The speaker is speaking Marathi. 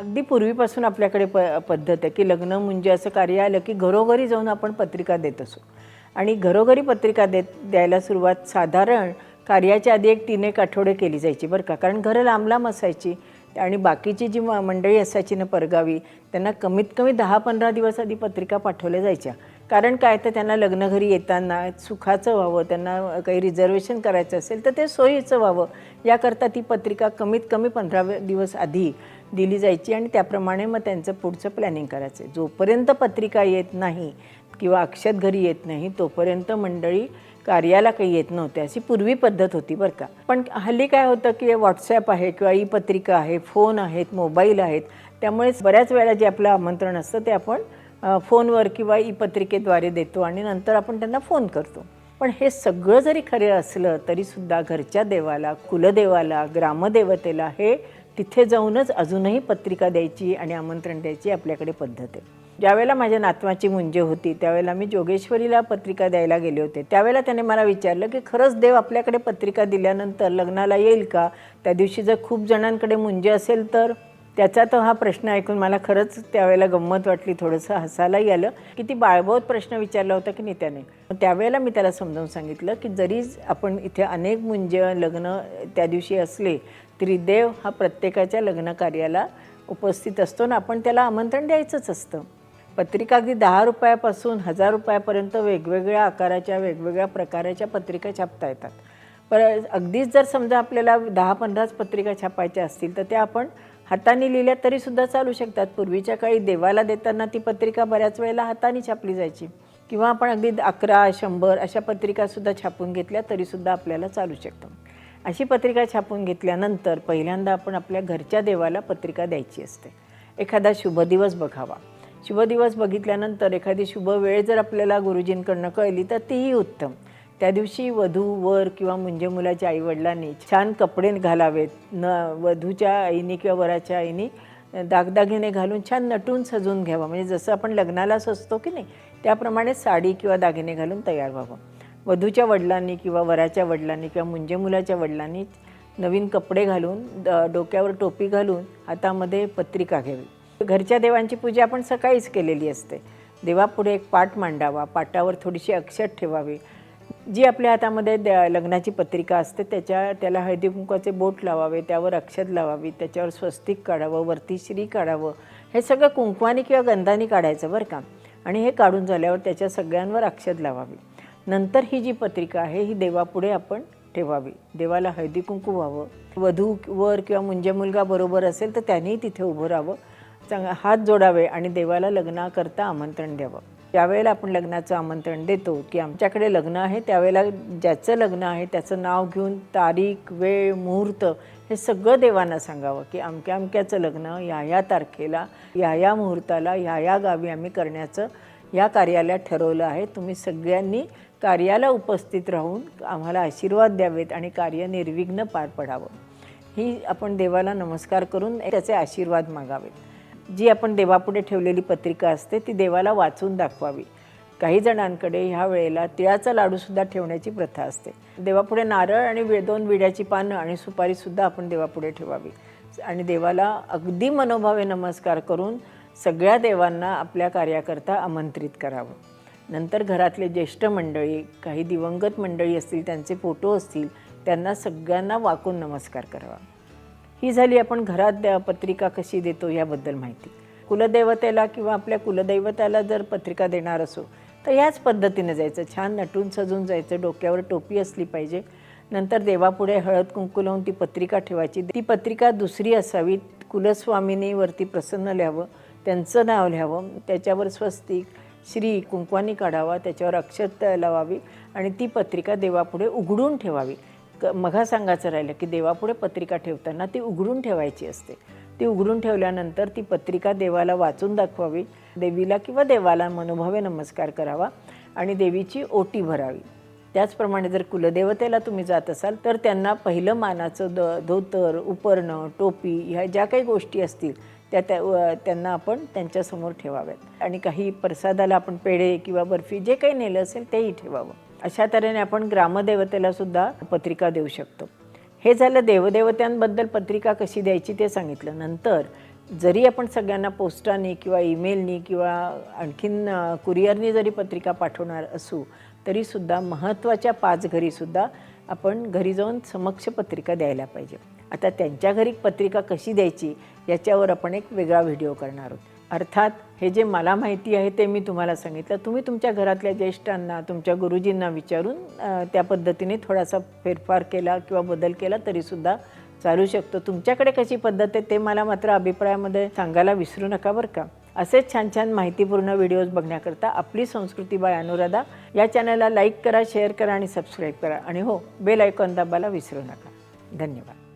अगदी पूर्वीपासून आपल्याकडे प पद्धत आहे की लग्न म्हणजे असं कार्य आलं की घरोघरी जाऊन आपण पत्रिका देत असू. आणि घरोघरी पत्रिका देत द्यायला सुरुवात साधारण कार्याच्या आधी एक तीन एक आठवडे केली जायची बरं का. कारण घरं लांब लांब असायची आणि बाकीची जी म- मंडळी असायची ना परगावी त्यांना कमीत कमी दहा पंधरा दिवस आधी पत्रिका पाठवल्या जायच्या. कारण काय तर त्यांना लग्न घरी येताना सुखाचं व्हावं त्यांना काही रिझर्वेशन करायचं असेल तर ते सोयीचं व्हावं. याकरता ती पत्रिका कमीत कमी पंधरा दिवस आधी दिली जायची आणि त्याप्रमाणे मग त्यांचं पुढचं प्लॅनिंग करायचं. जोपर्यंत पत्रिका येत नाही किंवा अक्षत घरी येत नाही तोपर्यंत मंडळी कार्याला काही येत नव्हते. अशी पूर्वी पद्धत होती बरं का. पण हल्ली काय होतं की व्हॉट्सॲप आहे किंवा ई पत्रिका आहे फोन आहेत मोबाईल आहेत त्यामुळे बऱ्याच वेळा जे आपलं आमंत्रण असतं ते आपण फोनवर किंवा ई पत्रिकेद्वारे देतो आणि नंतर आपण त्यांना फोन करतो. पण हे सगळं जरी खरं असलं तरीसुद्धा घरच्या देवाला कुलदेवाला ग्रामदेवतेला हे तिथे जाऊनच अजूनही पत्रिका द्यायची आणि आमंत्रण द्यायची आपल्याकडे पद्धत आहे. ज्यावेळेला माझ्या नातवाची मुंजे होती त्यावेळेला मी जोगेश्वरीला पत्रिका द्यायला गेले होते. त्यावेळेला त्याने मला विचारलं की खरंच देव आपल्याकडे पत्रिका दिल्यानंतर लग्नाला येईल का? त्या दिवशी जर खूप जणांकडे मुंजे असेल तर? त्याचा तो हा प्रश्न ऐकून मला खरंच त्यावेळेला गंमत वाटली थोडंसं हसायलाही आलं. की ती बाळबोध प्रश्न विचारला होता की नाही त्याने त्यावेळेला मी त्याला समजावून सांगितलं की जरी आपण इथे अनेक मुंज लग्न त्या दिवशी असले तरी देव हा प्रत्येकाच्या लग्न कार्याला उपस्थित असतो ना. आपण त्याला आमंत्रण द्यायचंच असतं. पत्रिका अगदी दहा रुपयापासून हजार रुपयापर्यंत वेगवेगळ्या आकाराच्या वेगवेगळ्या प्रकाराच्या पत्रिका छापता येतात. पर अगदीच जर समजा आपल्याला दहा पंधराच पत्रिका छापायच्या असतील तर त्या आपण हाताने लिहिल्या तरीसुद्धा चालू शकतात. पूर्वीच्या काळी देवाला देताना ती पत्रिका बऱ्याच वेळेला हाताने छापली जायची. किंवा आपण अगदी अकरा शंभर अशा पत्रिकासुद्धा छापून घेतल्या तरीसुद्धा आपल्याला चालू शकतं अशी पत्रिका छापून घेतल्यानंतर पहिल्यांदा आपण आपल्या घरच्या देवाला पत्रिका द्यायची असते. एखादा शुभ दिवस बघावा. शुभ दिवस बघितल्यानंतर एखादी शुभ वेळ जर आपल्याला गुरुजींकडनं कळली तर तीही उत्तम. त्या दिवशी वधू वर किंवा म्हणजे मुलाच्या आईवडिलांनी छान कपडे घालावेत. न वधूच्या आईनी किंवा वराच्या आईनी दागदागिने घालून छान नटून सजून घ्यावा. म्हणजे जसं आपण लग्नाला सजतो की नाही त्याप्रमाणे साडी किंवा दागिने घालून तयार व्हावं. वधूच्या वडिलांनी किंवा वराच्या वडिलांनी किंवा मुंजे मुलाच्या वडिलांनी नवीन कपडे घालून द- डोक्यावर टोपी घालून हातामध्ये पत्रिका घ्यावी. घरच्या देवांची पूजा आपण सकाळीच केलेली असते. देवापुढे एक पाट मांडावा. पाटावर थोडीशी अक्षत ठेवावी. जी आपल्या हातामध्ये द- लग्नाची पत्रिका असते त्याच्या त्याला हळदीकुंकाचे बोट लावावे त्यावर अक्षत लावावी त्याच्यावर स्वस्तिक काढावं वरती श्री काढावं हे सगळं कुंकवानी किंवा गंधानी काढायचं बरं का. आणि हे काढून झाल्यावर त्याच्या सगळ्यांवर अक्षत लावावी. नंतर ही जी पत्रिका आहे ही देवापुढे आपण ठेवावी. देवाला हळदी कुंकू व्हावं. वधू वर किंवा मुंजे मुलगा बरोबर असेल तर त्यांनीही तिथे उभं राहावं. चांग हात जोडावे आणि देवाला लग्नाकरता आमंत्रण द्यावं. ज्यावेळेला आपण लग्नाचं आमंत्रण देतो की आमच्याकडे लग्न आहे त्यावेळेला ज्याचं लग्न आहे त्याचं नाव घेऊन तारीख वेळ मुहूर्त हे सगळं देवांना सांगावं की अमक्या अमक्याचं लग्न ह्या या तारखेला ह्या या मुहूर्ताला ह्या या गावी आम्ही करण्याचं या कार्यालयात ठरवलं आहे. तुम्ही सगळ्यांनी कार्याला उपस्थित राहून आम्हाला आशीर्वाद द्यावेत आणि कार्य निर्विघ्न पार पडावं. ही आपण देवाला नमस्कार करून त्याचे आशीर्वाद मागावेत. जी आपण देवापुढे ठेवलेली पत्रिका असते ती देवाला वाचून दाखवावी. काही जणांकडे ह्या वेळेला तिळाचा लाडूसुद्धा ठेवण्याची प्रथा असते. देवापुढे नारळ आणि वे दोन विड्याची पानं आणि सुपारीसुद्धा आपण देवापुढे ठेवावी. आणि देवाला अगदी मनोभावे नमस्कार करून सगळ्या देवांना आपल्या कार्याकरता आमंत्रित करावं. नंतर घरातले ज्येष्ठ मंडळी काही दिवंगत मंडळी असतील त्यांचे फोटो असतील त्यांना सगळ्यांना वाकून नमस्कार करावा. ही झाली आपण घरात द्या- पत्रिका कशी देतो याबद्दल माहिती. कुलदेवतेला किंवा आपल्या कुलदैवताला जर पत्रिका देणार असो तर याच पद्धतीने जायचं. छान नटून सजून जायचं डोक्यावर टोपी असली पाहिजे. नंतर देवापुढे हळद कुंकू लावून ती पत्रिका ठेवायची. ती पत्रिका दुसरी असावी कुलस्वामिनी वरती प्रसन्न लिहावं त्यांचं नाव लिहावं त्याच्यावर स्वस्तिक श्री कुंकवानी काढावा त्याच्यावर अक्षत लावावी आणि ती पत्रिका देवापुढे उघडून ठेवावी. मघा सांगायचं राहिलं की देवापुढे पत्रिका ठेवताना ती उघडून ठेवायची असते. ती उघडून ठेवल्यानंतर ती पत्रिका देवाला वाचून दाखवावी देवीला किंवा देवाला मनोभावे नमस्कार करावा आणि देवीची ओटी भरावी. त्याचप्रमाणे जर कुलदेवतेला तुम्ही जात असाल तर त्यांना पहिलं मानाचं द धोतर उपरणं टोपी ह्या ज्या काही गोष्टी असतील त्या त्या त्यांना आपण त्यांच्यासमोर ठेवाव्यात. आणि काही प्रसादाला आपण पेढे किंवा बर्फी जे काही नेलं असेल तेही ठेवावं. अशा तऱ्हेने आपण ग्रामदेवतेला सुद्धा पत्रिका देऊ शकतो. हे झालं देवदेवत्यांबद्दल पत्रिका कशी द्यायची ते सांगितलं. नंतर जरी आपण सगळ्यांना पोस्टाने किंवा ईमेलनी किंवा आणखीन कुरिअरनी जरी पत्रिका पाठवणार असू तरीसुद्धा महत्त्वाच्या पाच घरीसुद्धा आपण घरी जाऊन समक्ष पत्रिका द्यायला पाहिजे. आता त्यांच्या घरी पत्रिका कशी द्यायची याच्यावर आपण एक वेगळा व्हिडिओ करणार आहोत. अर्थात हे जे मला माहिती आहे ते मी तुम्हाला सांगितलं. तुम्ही तुमच्या घरातल्या ज्येष्ठांना तुमच्या गुरुजींना विचारून त्या पद्धतीने थोडासा फेरफार केला किंवा बदल केला तरीसुद्धा चालू शकतो. तुमच्याकडे कशी पद्धत आहे ते मला मात्र अभिप्रायामध्ये सांगायला विसरू नका बरं का. असेच छान छान माहितीपूर्ण व्हिडिओज बघण्याकरता आपली संस्कृती बाय अनुराधा. या चॅनलला लाईक करा शेअर करा आणि सबस्क्राईब करा. आणि हो बेल आयकॉन दाबायला विसरू नका. धन्यवाद.